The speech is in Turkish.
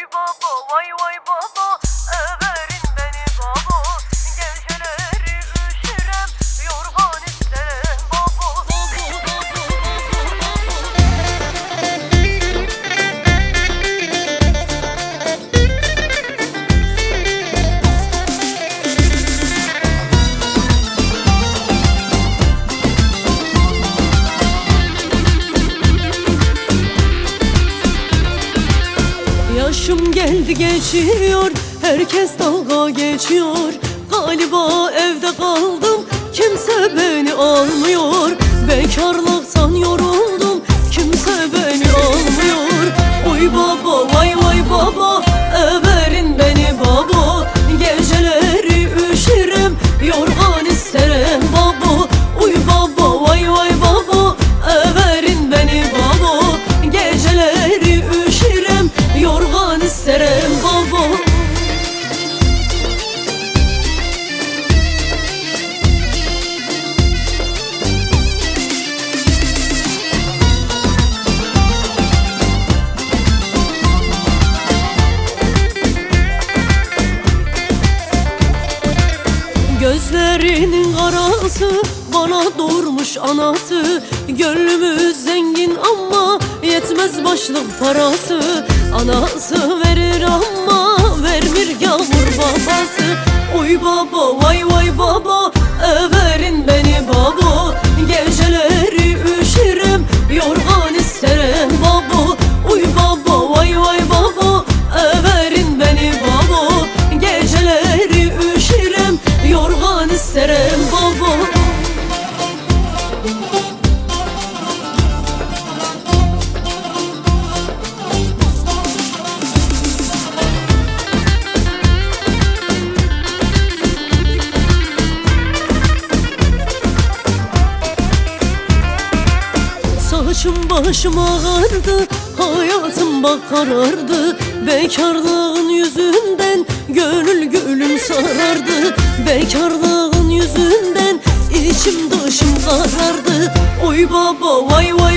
Oy baba vay vay Yaşım geldi geçiyor Herkes dalga geçiyor. Galiba evde kaldım Kimse beni almıyor. Bekarlıktan yoruldum Gözlerinin karası bana doğurmuş anası. Gönlümüz zengin ama yetmez başlık parası. Anası verir ama vermir yağmur babası. Oy baba vay vay baba everin beni isterim baba Saçım başım ağardı Hayatım bak karardı Bekarlığın yüzünden Gönül gülüm sarardı. Bekarlığın Oy baba vay vay baba